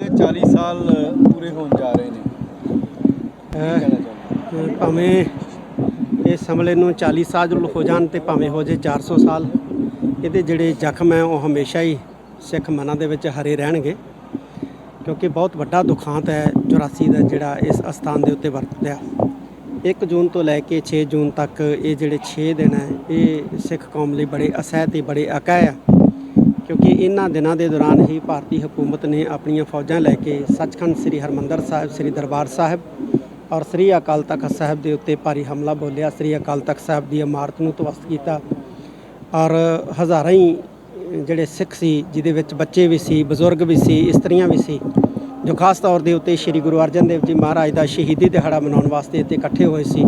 ਇਹ 40 ਸਾਲ ਪੂਰੇ ਹੋਣ ਜਾ ਰਹੇ ਨੇ। ਭਾਵੇਂ ਇਸ ਹਮਲੇ ਨੂੰ 40 ਸਾਲ ਹੋ ਜਾਣ ਤੇ ਭਾਵੇਂ ਹੋ ਜੇ 400 ਸਾਲ ਇਹਦੇ ਜਿਹੜੇ ਜ਼ਖਮ ਹੈ ਉਹ ਹਮੇਸ਼ਾ ਹੀ ਸਿੱਖ ਮਨਾਂ ਦੇ ਵਿੱਚ ਹਰੇ ਰਹਿਣਗੇ। ਕਿਉਂਕਿ ਬਹੁਤ ਵੱਡਾ ਦੁਖਾਂਤ ਹੈ 84 ਦਾ ਜਿਹੜਾ ਇਸ ਅਸਥਾਨ ਦੇ ਉੱਤੇ ਵਰਤਿਆ 1 ਜੂਨ ਤੋਂ ਲੈ ਕੇ 6 ਜੂਨ ਤੱਕ ਇਹ ਜਿਹੜੇ 6 ਦਿਨ ਹੈ ਇਹ ਸਿੱਖ ਕੌਮ ਲਈ ਬੜੇ ਅਸਹਿ ਤੇ ਬੜੇ ਅਕਾਇ ਆ। ਕਿਉਂਕਿ ਇਹਨਾਂ ਦਿਨਾਂ ਦੇ ਦੌਰਾਨ ਹੀ ਭਾਰਤੀ ਹਕੂਮਤ ਨੇ ਆਪਣੀਆਂ ਫੌਜਾਂ ਲੈ ਕੇ ਸੱਚਖੰਡ ਸ੍ਰੀ ਹਰਮੰਦਰ ਸਾਹਿਬ, ਸ੍ਰੀ ਦਰਬਾਰ ਸਾਹਿਬ ਔਰ ਸ੍ਰੀ ਅਕਾਲ ਤਖਤ ਸਾਹਿਬ ਦੇ ਉੱਤੇ ਭਾਰੀ ਹਮਲਾ ਬੋਲਿਆ। ਸ੍ਰੀ ਅਕਾਲ ਤਖਤ ਸਾਹਿਬ ਦੀ ਇਮਾਰਤ ਨੂੰ ਤਵਸਤ ਕੀਤਾ ਔਰ ਹਜ਼ਾਰਾਂ ਹੀ ਜਿਹੜੇ ਸਿੱਖ ਸੀ, ਜਿਹਦੇ ਵਿੱਚ ਬੱਚੇ ਵੀ ਸੀ, ਬਜ਼ੁਰਗ ਵੀ ਸੀ, ਇਸਤਰੀਆਂ ਵੀ ਸੀ, ਜੋ ਖਾਸ ਤੌਰ ਦੇ ਉੱਤੇ ਸ੍ਰੀ ਗੁਰੂ ਅਰਜਨ ਦੇਵ ਜੀ ਮਹਾਰਾਜ ਦਾ ਸ਼ਹੀਦੀ ਦਿਹਾੜਾ ਮਨਾਉਣ ਵਾਸਤੇ ਇੱਥੇ ਇਕੱਠੇ ਹੋਏ ਸੀ,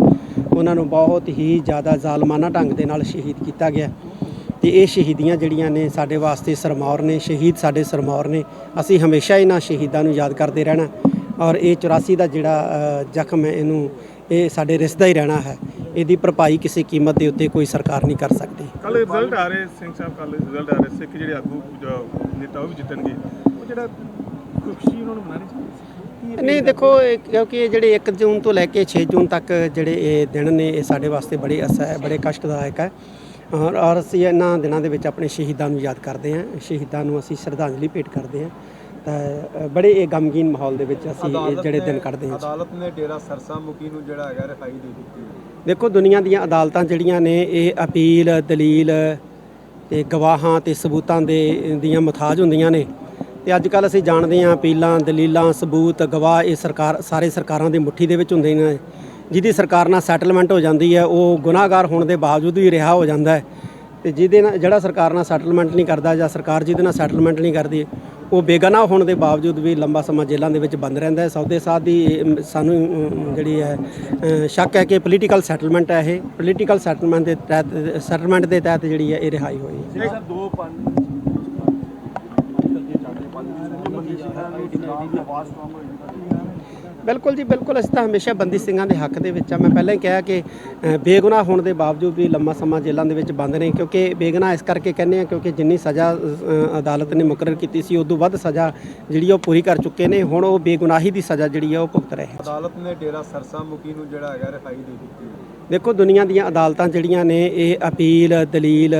ਉਹਨਾਂ ਨੂੰ ਬਹੁਤ ਹੀ ਜ਼ਿਆਦਾ ਜ਼ਾਲਮਾਨਾ ਢੰਗ ਦੇ ਨਾਲ ਸ਼ਹੀਦ ਕੀਤਾ ਗਿਆ। ਤੇ ਇਹ ਸ਼ਹੀਦੀਆਂ ਜਿਹੜੀਆਂ ਨੇ ਸਾਡੇ ਵਾਸਤੇ ਸਰਮੌਰ ਨੇ ਸ਼ਹੀਦ ਸਾਡੇ ਸਰਮੌਰ ਨੇ ਅਸੀਂ ਹਮੇਸ਼ਾ ਇਹਨਾਂ ਸ਼ਹੀਦਾਂ ਨੂੰ ਯਾਦ ਕਰਦੇ ਰਹਿਣਾ ਔਰ ਇਹ 84 ਦਾ ਜਿਹੜਾ ਜ਼ਖਮ ਹੈ ਇਹਨੂੰ ਇਹ ਸਾਡੇ ਰਿਸ਼ਤਾ ਹੀ ਰਹਿਣਾ ਹੈ। ਇਹਦੀ ਭਰਪਾਈ ਕਿਸੇ ਕੀਮਤ ਦੇ ਉੱਤੇ ਕੋਈ ਸਰਕਾਰ ਨਹੀਂ ਕਰ ਸਕਦੀ। ਕੱਲ ਰਿਜ਼ਲਟ ਆ ਰਹੇ ਸਿੰਘ ਸਾਹਿਬ ਕੱਲ ਰਿਜ਼ਲਟ ਆ ਰਹੇ ਸਿੱਖ ਜਿਹੜੇ ਆਗੂ ਨੇਤਾ ਉਹ ਵੀ ਜਿੱਤਣਗੇ। ਉਹ ਜਿਹੜਾ ਖੁਸ਼ੀ ਉਹਨਾਂ ਨੂੰ ਮਨਾਣੀ ਚਾਹੀਦੀ ਨਹੀਂ ਦੇਖੋ ਕਿਉਂਕਿ ਇਹ ਜਿਹੜੇ 1 ਜੂਨ ਤੋਂ ਲੈ ਕੇ 6 ਜੂਨ ਤੱਕ ਜਿਹੜੇ ਇਹ ਦਿਨ ਨੇ ਇਹ ਸਾਡੇ ਵਾਸਤੇ ਬੜੇ ਅਸਹਿ ਹੈ ਬੜੇ ਕਸ਼ਟਦਾਇਕ ਹੈ। ਔਰ ਅਸੀਂ ਇਹਨਾਂ ਦਿਨਾਂ ਦੇ ਵਿੱਚ ਆਪਣੇ ਸ਼ਹੀਦਾਂ ਨੂੰ ਯਾਦ ਕਰਦੇ ਹਾਂ। ਸ਼ਹੀਦਾਂ ਨੂੰ ਅਸੀਂ ਸ਼ਰਧਾਂਜਲੀ ਭੇਟ ਕਰਦੇ ਹਾਂ। ਤਾਂ ਬੜੇ ਇਹ ਗਮਗੀਨ ਮਾਹੌਲ ਦੇ ਵਿੱਚ ਅਸੀਂ ਇਹ ਜਿਹੜੇ ਦਿਨ ਕੱਢਦੇ ਹਾਂ। ਅਦਾਲਤ ਨੇ ਡੇਰਾ ਸਰਸਾ ਮੁਖੀ ਨੂੰ ਜਿਹੜਾ ਹੈਗਾ ਰਿਹਾਈ ਦੇ ਦਿੱਤੀ ਦੇਖੋ ਦੁਨੀਆ ਦੀਆਂ ਅਦਾਲਤਾਂ ਜਿਹੜੀਆਂ ਨੇ ਇਹ ਅਪੀਲ ਦਲੀਲ ਤੇ ਗਵਾਹਾਂ ਤੇ ਸਬੂਤਾਂ ਦੇ ਦੀਆਂ ਮੁਤਾਜ ਹੁੰਦੀਆਂ ਨੇ। ਤੇ ਅੱਜ ਕੱਲ ਅਸੀਂ ਜਾਣਦੇ ਹਾਂ ਅਪੀਲਾਂ ਦਲੀਲਾਂ ਸਬੂਤ ਗਵਾਹ ਇਹ ਸਰਕਾਰ ਸਾਰੇ ਸਰਕਾਰਾਂ ਦੀ ਮੁੱਠੀ ਦੇ ਵਿੱਚ ਹੁੰਦੇ ਨੇ। ਜਿਹਦੀ ਸਰਕਾਰ ਨਾਲ ਸੈਟਲਮੈਂਟ ਹੋ ਜਾਂਦੀ ਹੈ ਉਹ ਗੁਨਾਹਗਾਰ ਹੋਣ ਦੇ ਬਾਵਜੂਦ ਵੀ ਰਿਹਾ ਹੋ ਜਾਂਦਾ ਹੈ। ਤੇ ਜਿਹਦੇ ਨਾਲ ਜਿਹੜਾ ਸਰਕਾਰ ਨਾਲ ਸੈਟਲਮੈਂਟ ਨਹੀਂ ਕਰਦਾ ਜਾਂ ਸਰਕਾਰ ਜਿਹਦੇ ਨਾਲ ਸੈਟਲਮੈਂਟ ਨਹੀਂ ਕਰਦੀ ਉਹ ਬੇਗਨਾਹ ਹੋਣ ਦੇ ਬਾਵਜੂਦ ਵੀ ਲੰਬਾ ਸਮਾਂ ਜੇਲ੍ਹਾਂ ਦੇ ਵਿੱਚ ਬੰਦ ਰਹਿੰਦਾ ਹੈ। ਸੌਦੇ ਸਾਧ ਦੀ ਅਮ, ਸਾਨੂੰ ਜਿਹੜੀ ਹੈ ਸ਼ੱਕ ਹੈ ਕਿ ਪੋਲੀਟੀਕਲ ਸੈਟਲਮੈਂਟ ਹੈ ਇਹ। ਪੋਲੀਟੀਕਲ ਸੈਟਲਮੈਂਟ ਦੇ ਤਹਿਤ ਸੈਟਲਮੈਂਟ ਦੇ ਤਹਿਤ ਜਿਹੜੀ ਹੈ ਇਹ ਰਿਹਾਈ ਹੋਈ ਹੈ। ਦੋ ਪੰਜ ਬਿਲਕੁਲ ਜੀ ਬਿਲਕੁਲ। ਅਸੀਂ ਤਾਂ ਹਮੇਸ਼ਾ ਬੰਦੀ ਸਿੰਘਾਂ ਦੇ ਹੱਕ ਦੇ ਵਿੱਚ ਆ। ਮੈਂ ਪਹਿਲਾਂ ਹੀ ਕਿਹਾ ਕਿ ਬੇਗੁਨਾਹ ਹੋਣ ਦੇ ਬਾਵਜੂਦ ਵੀ ਲੰਮਾ ਸਮਾਂ ਜੇਲ੍ਹਾਂ ਦੇ ਵਿੱਚ ਬੰਦ ਨੇ ਕਿਉਂਕਿ ਬੇਗੁਨਾਹ ਇਸ ਕਰਕੇ ਕਹਿੰਦੇ ਆ ਕਿਉਂਕਿ ਜਿੰਨੀ ਸਜ਼ਾ ਅਦਾਲਤ ਨੇ ਮੁਕਰਰ ਕੀਤੀ ਸੀ ਉਦੋਂ ਵੱਧ ਸਜ਼ਾ ਜਿਹੜੀ ਉਹ ਪੂਰੀ ਕਰ ਚੁੱਕੇ ਨੇ। ਹੁਣ ਉਹ ਬੇਗੁਨਾਹੀ ਦੀ ਸਜ਼ਾ ਜਿਹੜੀ ਆ ਉਹ ਭੁਗਤ ਰਹੇ ਅਦਾਲਤ ਨੇ ਡੇਰਾ ਸਰਸਾ ਮੁਖੀ ਨੂੰ ਜਿਹੜਾ ਹੈਗਾ ਰਿਹਾਈ ਦੇ ਦਿੱਤੀ। ਦੇਖੋ ਦੁਨੀਆ ਦੀਆਂ ਅਦਾਲਤਾਂ ਜਿਹੜੀਆਂ ਨੇ ਇਹ ਅਪੀਲ ਦਲੀਲ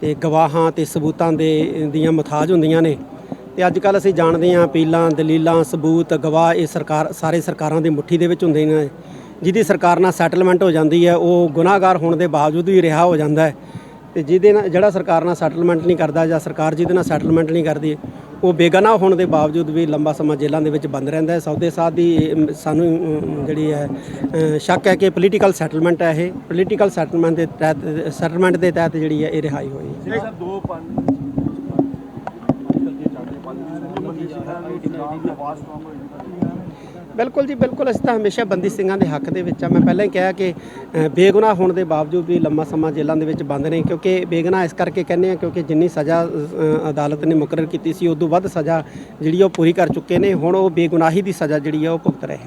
ਤੇ ਗਵਾਹਾਂ ਤੇ ਸਬੂਤਾਂ ਦੇ ਦੀਆਂ ਮੁਤਾਜ ਹੁੰਦੀਆਂ ਨੇ। ਤੇ ਅੱਜ ਕੱਲ ਅਸੀਂ ਜਾਣਦੇ ਹਾਂ ਅਪੀਲਾਂ, ਦਲੀਲਾਂ, ਸਬੂਤ, ਗਵਾਹ ਇਹ ਸਰਕਾਰ, ਸਾਰੇ ਸਰਕਾਰਾਂ ਦੀ ਮੁੱਠੀ ਦੇ ਵਿੱਚ ਹੁੰਦੇ ਨੇ। ਜਿਹਦੀ ਸਰਕਾਰ ਨਾਲ ਸੈਟਲਮੈਂਟ ਹੋ ਜਾਂਦੀ ਹੈ, ਉਹ ਗੁਨਾਹਗਾਰ ਹੋਣ ਦੇ ਬਾਵਜੂਦ ਵੀ ਰਿਹਾ ਹੋ ਜਾਂਦਾ ਹੈ। ਤੇ ਜਿਹਦੇ ਨਾਲ, ਜਿਹੜਾ ਸਰਕਾਰ ਨਾਲ ਸੈਟਲਮੈਂਟ ਨਹੀਂ ਕਰਦਾ ਜਾਂ ਸਰਕਾਰ ਜਿਹਦੇ ਨਾਲ ਸੈਟਲਮੈਂਟ ਨਹੀਂ ਕਰਦੀ, ਉਹ ਬੇਗਨਾਹ ਹੋਣ ਦੇ ਬਾਵਜੂਦ ਵੀ ਲੰਬਾ ਸਮਾਂ ਜੇਲ੍ਹਾਂ ਦੇ ਵਿੱਚ ਬੰਦ ਰਹਿੰਦਾ ਹੈ। ਸੌਦੇ ਸਾਧ ਦੀ ਸਾਨੂੰ ਜਿਹੜੀ ਹੈ ਸ਼ੱਕ ਹੈ ਕਿ ਪੋਲੀਟੀਕਲ ਸੈਟਲਮੈਂਟ ਹੈ ਇਹ। ਪੋਲੀਟੀਕਲ ਸੈਟਲਮੈਂਟ ਦੇ ਤਹਿਤ ਸੈਟਲਮੈਂਟ ਦੇ ਤਹਿਤ ਜਿਹੜੀ ਹੈ, ਇਹ ਰਿਹਾਈ ਹੋਈ ਹੈ। ਸਰ 2 5 ਬਿਲਕੁਲ ਜੀ, ਬਿਲਕੁਲ। ਅਸੀਂ ਤਾਂ ਹਮੇਸ਼ਾ ਬੰਦੀ ਸਿੰਘਾਂ ਦੇ ਹੱਕ ਦੇ ਵਿੱਚ ਆ। ਮੈਂ ਪਹਿਲਾਂ ਹੀ ਕਿਹਾ ਕਿ ਬੇਗੁਨਾਹ ਹੋਣ ਦੇ ਬਾਵਜੂਦ ਵੀ ਲੰਮਾ ਸਮਾਂ ਜੇਲ੍ਹਾਂ ਦੇ ਵਿੱਚ ਬੰਦ ਨੇ, ਕਿਉਂਕਿ ਬੇਗੁਨਾਹ ਇਸ ਕਰਕੇ ਕਹਿੰਦੇ ਆ, ਕਿਉਂਕਿ ਜਿੰਨੀ ਸਜ਼ਾ ਅਦਾਲਤ ਨੇ ਮੁਕਰਰ ਕੀਤੀ ਸੀ ਉਸ ਤੋਂ ਵੱਧ ਸਜ਼ਾ ਜਿਹੜੀ ਉਹ ਪੂਰੀ ਕਰ ਚੁੱਕੇ ਨੇ। ਹੁਣ ਉਹ ਬੇਗੁਨਾਹੀ ਦੀ ਸਜ਼ਾ ਜਿਹੜੀ ਆ ਉਹ ਭੁਗਤ ਰਹੇ